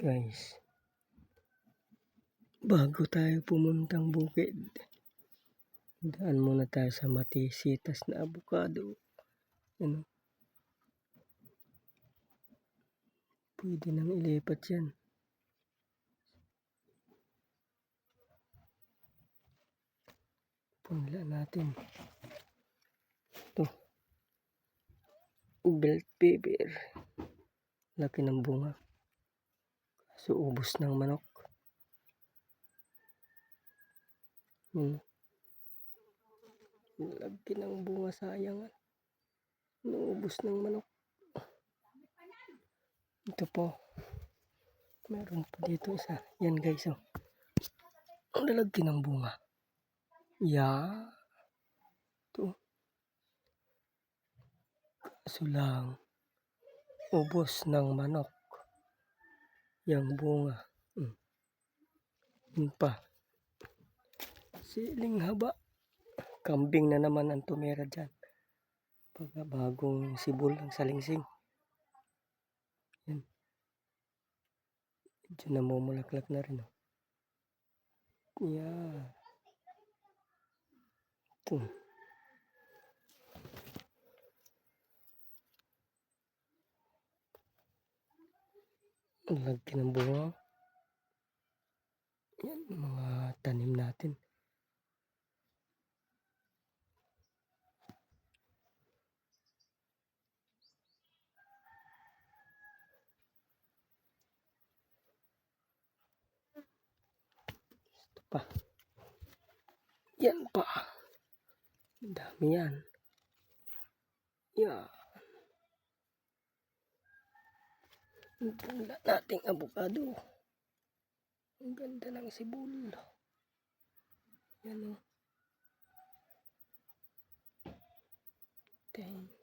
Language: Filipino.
guys bago tayo pumuntang bukid daan muna tayo sa matisitas na avocado ano? Pwede nang ilipat yan. Punla natin. Ito. Belt pepper laki ng bunga So, ubos ng manok. Hmm. Lagi ng bunga sayang. Naubos ng manok. Ito po. Meron pa dito isa. Yan guys. Oh. Ang lalagki ng bunga. Ya. Ito. Kaso lang. Ubos ng manok yung bunga. Hmm. Yun pa. Siling haba. Kambing na naman ang tumira dyan. Pagka bagong sibol ang salingsing. Yan. Medyo namumulaklak na rin. Oh. Yeah. Ito. Laki ng. Yan, mga tanim natin. Ito pa. Yan pa. Dami yan. Yan. Ang ganda nating avocado. Ang ganda ng sibol. Yan o. Okay.